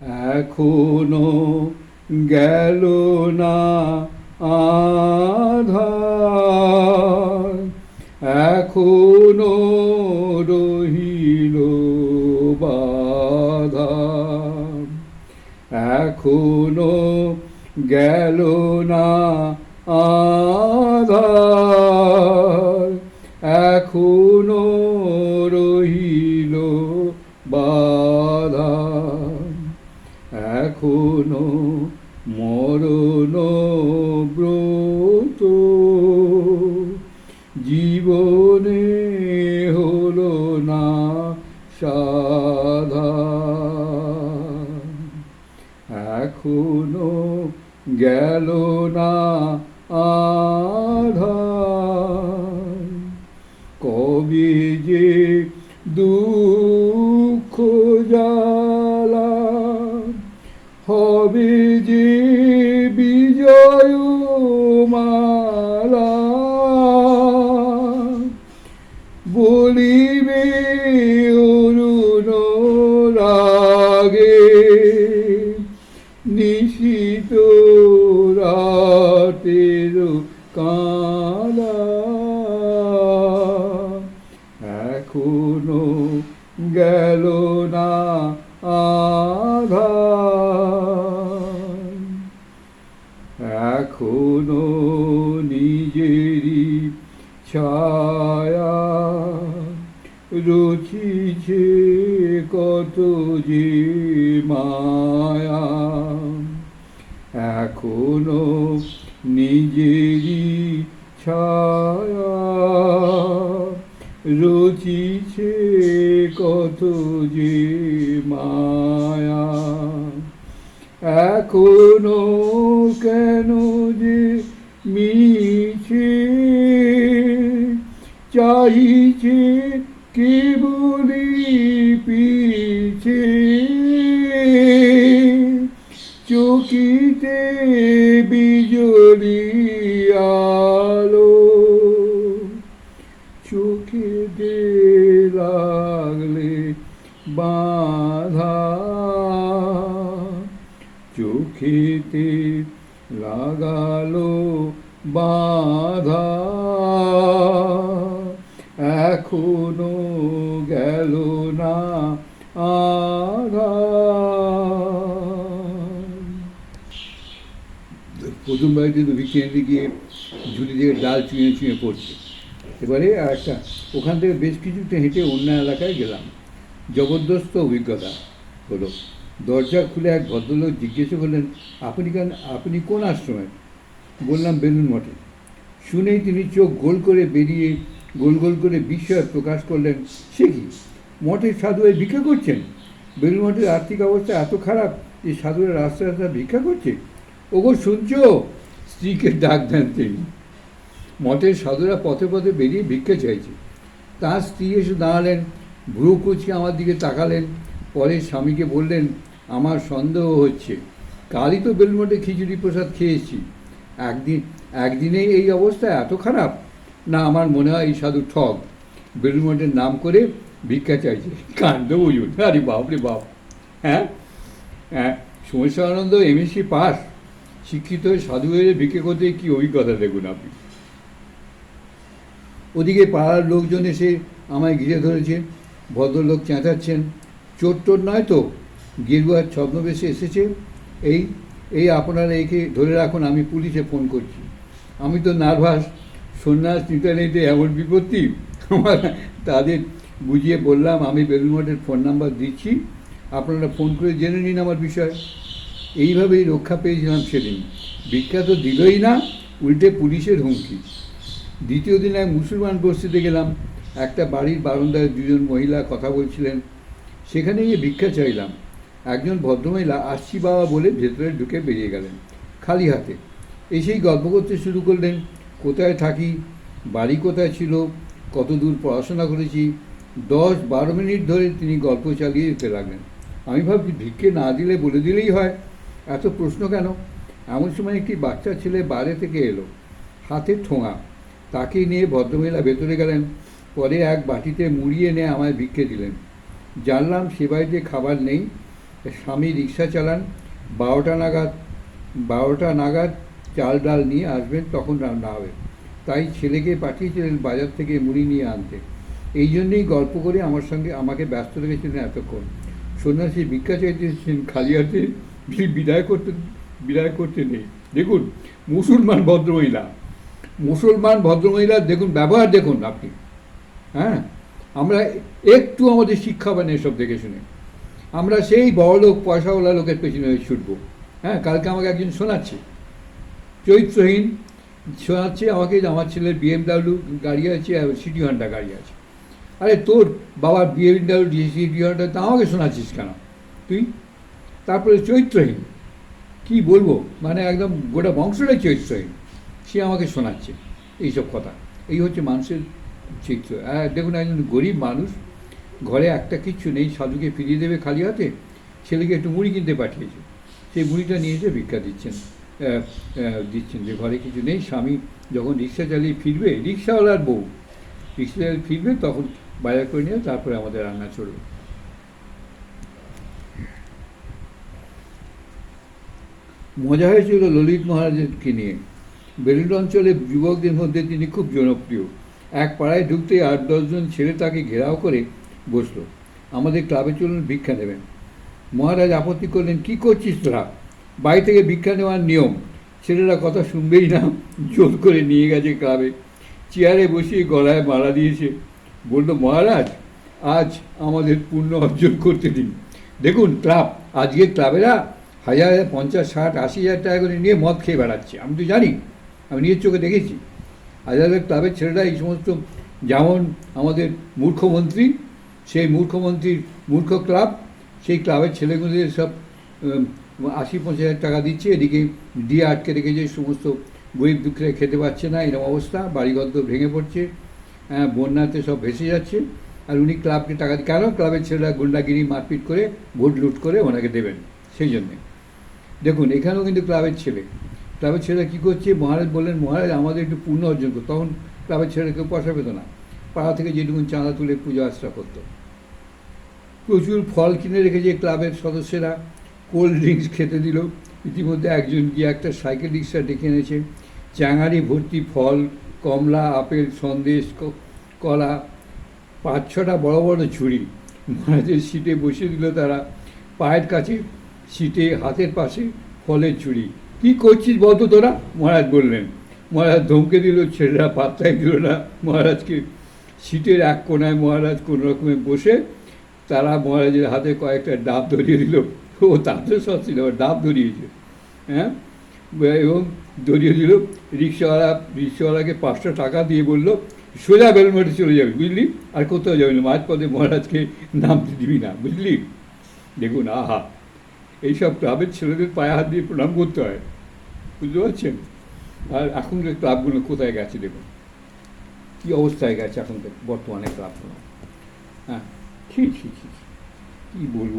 এখনও গেল না আধার। এখনও রহিল বাধা। এখনও গেল না আধার। এখনও এখনও মরণ ব্রত। জীবনে হলো না সাধা। এখনও গেল না আধার বিজয় মালা বলিবে অরুণ রাগে নিশিত রাতের কালা। এখনও গেল নিজেরই ছায়া রচিছে কত যে মায়া। এখনও নিজেরই ছায়া রচিছে কত যে মায়া। এখনও কেন যে চাইছে কেবলি পিছে। চকিতে বিজলি আলো চোখে দে লাগলে বাধা। চোখেতে লাগালো বাধা। এখনও গেল না প্রথম বাড়িতে তো ভিক্ষে গিয়ে ঝুলি থেকে ডাল চুঁয়ে চুঁয়ে পড়ছে। এবারে আর একটা, ওখান থেকে বেশ কিছুটা হেঁটে অন্য এলাকায় গেলাম। জবরদস্ত অভিজ্ঞতা হলো। দরজা খুলে এক ভদ্রলোক জিজ্ঞেস করলেন, আপনি কেন, আপনি কোন আশ্রমে? বললাম বেলুন মঠে। শুনেই তিনি চোখ গোল করে বেরিয়ে গোল গোল করে বিস্ময় প্রকাশ করলেন সে কি? মঠের সাধু এই ভিক্ষা করছেন? বেলুন মঠের আর্থিক অবস্থা এত খারাপ যে সাধুরা রাস্তা রাস্তা ভিক্ষা করছে? ওগো, শুনছো? স্ত্রীকে ডাক দেন তিনি। মঠের সাধুরা পথে পথে বেরিয়ে ভিক্ষা চাইছে। তার স্ত্রী এসে দাঁড়ালেন, ভ্রু কুচকে আমার দিকে তাকালেন, পরে স্বামীকে বললেন, আমার সন্দেহ হচ্ছে। কালই তো বেলমঠে খিচুড়ি প্রসাদ খেয়েছি। একদিন, একদিনেই এই অবস্থা এত খারাপ। না, আমার মনে হয় এই সাধু ঠক বেলুমঠের নাম করে ভিক্ষা চাইছে। কাণ্ড বুঝুন আরে বাপ রে বাপ। হ্যাঁ? হ্যাঁ সমস্যানন্দ এমএসসি পাস। শিক্ষিত সাধু হয়ে ভিক্ষে করতে কী অভিজ্ঞতা দেখুন আপনি? ওদিকে পাড়ার লোকজন এসে আমায় ঘিরে ধরেছে। ভদ্রলোক চেঁচাচ্ছেন। চোর টোর নয় তো? গেরুয়ার ছদ্মবেশে এসেছে। এই এই আপনারা একে ধরে রাখুন, আমি পুলিশে ফোন করছি। আমি তো নার্ভাস। সন্ন্যাস নিতে নিতে এমন বিপত্তি। আমার তাদের বুঝিয়ে বললাম, আমি বেলুমঠের ফোন নাম্বার দিচ্ছি। আপনারা ফোন করে জেনে নিন আমার বিষয়। এইভাবেই রক্ষা পেয়েছিলাম সেদিন। ভিক্ষা তো দিলই না, উল্টে পুলিশের হুমকি। দ্বিতীয় দিন এক মুসলমান বস্তিতে গেলাম। একটা বাড়ির বারান্দায় দুজন মহিলা কথা বলছিলেন। সেখানে গিয়ে ভিক্ষা চাইলাম। একজন ভদ্রমহিলা আসছি বাবা বলে ভেতরে ঢুকে বেরিয়ে গেলেন, খালি হাতে। এসেই গল্প করতে শুরু করলেন। কোথায় থাকি, বাড়ি কোথায় ছিল কত দূর পড়াশোনা করেছি, দশ বারো মিনিট ধরে তিনি গল্প চালিয়ে যেতে লাগলেন। আমি ভাবছি, ভিক্ষে না দিলে বলে দিলেই হয়। এত প্রশ্ন কেন? এমন সময় একটি বাচ্চা ছেলে বাইরে থেকে এলো, হাতে ঠোঙা। তাকে নিয়ে ভদ্রমহিলা ভেতরে গেলেন, পরে এক বাটিতে মুড়িয়ে এনে আমায় ভিক্ষে দিলেন। জানলাম, সে বাড়িতে খাবার নেই। স্বামী রিক্সা চালান, বারোটা নাগাদ বারোটা নাগাদ চাল ডাল নিয়ে আসবেন, তখন রান্না হবে। তাই ছেলেকে পাঠিয়েছিলেন বাজার থেকে মুড়ি নিয়ে আনতে। এই জন্যেই গল্প করে আমার সঙ্গে আমাকে ব্যস্ত রেখেছিলেন এতক্ষণ। সন্ন্যাসী ভিক্ষা চাইতেছেন খালি হাতে বিদায় করতে বিদায় করতে নেই। দেখুন, মুসলমান ভদ্রমহিলা। মুসলমান ভদ্রমহিলার দেখুন, ব্যবহার দেখুন আপনি। হ্যাঁ? আমরা একটু আমাদের শিক্ষা বান এসব দেখে শুনে। আমরা সেই বড় লোক পয়সাওয়ালা লোকের পেছনে ছুটবো। হ্যাঁ কালকে আমাকে একজন শোনাচ্ছে। চরিত্রহীন শোনাচ্ছে আমাকে আমার ছেলের বিএমডাব্লিউ গাড়ি আছে আর সিটি হন্ডা গাড়ি আছে। আরে তোর বাবার বিএমডাব্লিউ সিটি হন্ডা, তা আমাকে শোনাচ্ছিস কেন? তুই? তারপরে চরিত্রহীন কি বলব? মানে একদম গোটা বংশটাই চরিত্রহীন সে আমাকে শোনাচ্ছে এইসব কথা। এই হচ্ছে মানুষের চিত্র। দেখুন, একজন গরিব মানুষ, ঘরে একটা কিচ্ছু নেই, সাধুকে ফিরিয়ে দেবে খালি হাতে, ছেলেকে একটু মুড়ি কিনতে পাঠিয়েছে। সেই মুড়িটা নিয়ে এসে ভিক্ষা দিচ্ছেন। দিচ্ছেন, যে ঘরে কিছু নেই, স্বামী যখন রিক্সা চালিয়ে ফিরবে, রিক্সাওয়ালার বউ, রিক্সা চালিয়ে ফিরবে, তখন বাজার করে নিয়ে তারপরে আমাদের রান্না চলবে। মজা হয়েছিল ললিত মহারাজকে নিয়ে। বেলুন অঞ্চলে যুবকদের মধ্যে তিনি খুব জনপ্রিয়। এক পাড়ায় ঢুকতেই আট দশজন ছেলে তাকে ঘেরাও করে বসল। আমাদের ক্লাবে চলুন ভিক্ষা নেবেন। মহারাজ আপত্তি করলেন, কি করছিস তোরা? বাড়ি থেকে ভিক্ষা নেওয়ার নিয়ম, ছেলেরা কথা শুনবেই না, জোর করে নিয়ে গেছে ক্লাবে। চেয়ারে বসিয়ে গলায় মারা দিয়েছে। বলল, মহারাজ, আজ আমাদের পুণ্য অর্জন করতে দিন। দেখুন, ক্লাব আজকে ক্লাবেরা হাজার, পঞ্চাশ, ষাট, আশি হাজার টাকা করে নিয়ে মদ খেয়ে বেড়াচ্ছে। আমি তো জানি, আমি নিজের চোখে দেখেছি। হাজার ক্লাবের ছেলেরা এই সমস্ত যেমন আমাদের মূর্খমন্ত্রী সেই মূর্খমন্ত্রীর মূর্খ ক্লাব, সেই ক্লাবের ছেলেগুলোদের সব আশি পঞ্চাশ হাজার টাকা দিচ্ছে এদিকে দিয়ে আটকে রেখেছে সমস্ত গরিব দুঃখীরা খেতে পাচ্ছে না এরকম অবস্থা বাড়িঘর তো ভেঙে পড়ছে হ্যাঁ, বন্যাতে সব ভেসে যাচ্ছে আর উনি ক্লাবকে টাকা কেন? ক্লাবের ছেলেরা গুন্ডাগিরি মারপিট করে ভোট লুট করে ওনাকে দেবেন সেই জন্যে। দেখুন এখানেও কিন্তু ক্লাবের ছেলে ক্লাবের ছেলেরা কী করছে মহারাজ বললেন মহারাজ আমাদের একটু পূর্ণ অর্জন করতো তখন ক্লাবের ছেলেরা কেউ পয়সা পেতো না পাড়া থেকে যেটুকুন চাঁদা তুলে পুজো আশ্রা করতো। প্রচুর ফল কিনে রেখেছে ক্লাবের সদস্যরা কোল্ড ড্রিঙ্কস খেতে দিল। ইতিমধ্যে একজন গিয়ে একটা সাইকেল রিক্সা ডেকে এনেছে। চ্যাঙারি ভর্তি ফল, কমলা, আপেল, সন্দেশ কলা, পাঁচ ছটা বড় বড় ঝুড়ি। মহারাজের সিটে বসে দিল তারা। পায়ের কাছে সিটে, হাতের পাশে ফলের ঝুড়ি। কী করছিস বলতো তোরা? মহারাজ বললেন। মহারাজ ধমকে দিল, ছেলেরা পাত্তাই দিল না। মহারাজকে সিটের এক কোনায় মহারাজ কোনো রকমে বসে তারা মহারাজের হাতে কয়েকটা ডাব ধরিয়ে দিল। ও তাতে সব ছিল ডাব ধরিয়েছে। হ্যাঁ? এবং ধরিয়ে দিল, রিক্সাওয়ালা, রিক্সাওয়ালাকে পাঁচশো টাকা দিয়ে বলল, সোজা বেলমাটি চলে যাবে, বুঝলি? আর কোথাও যাবে না, মাঝপথে মহারাজকে নামতে দিবি না, বুঝলি? দেখুন, আহা! এইসব ক্লাবের ছেলেদের পায়ে হাত দিয়ে প্রণাম করতে হয়, বুঝতে পারছেন? আর এখনকার ক্লাবগুলো কোথায় গেছে, দেখুন। কী অবস্থায় গেছে এখনকার বর্তমানে ক্লাবগুলো? হ্যাঁ? ঠিক ঠিক ঠিক কী বলব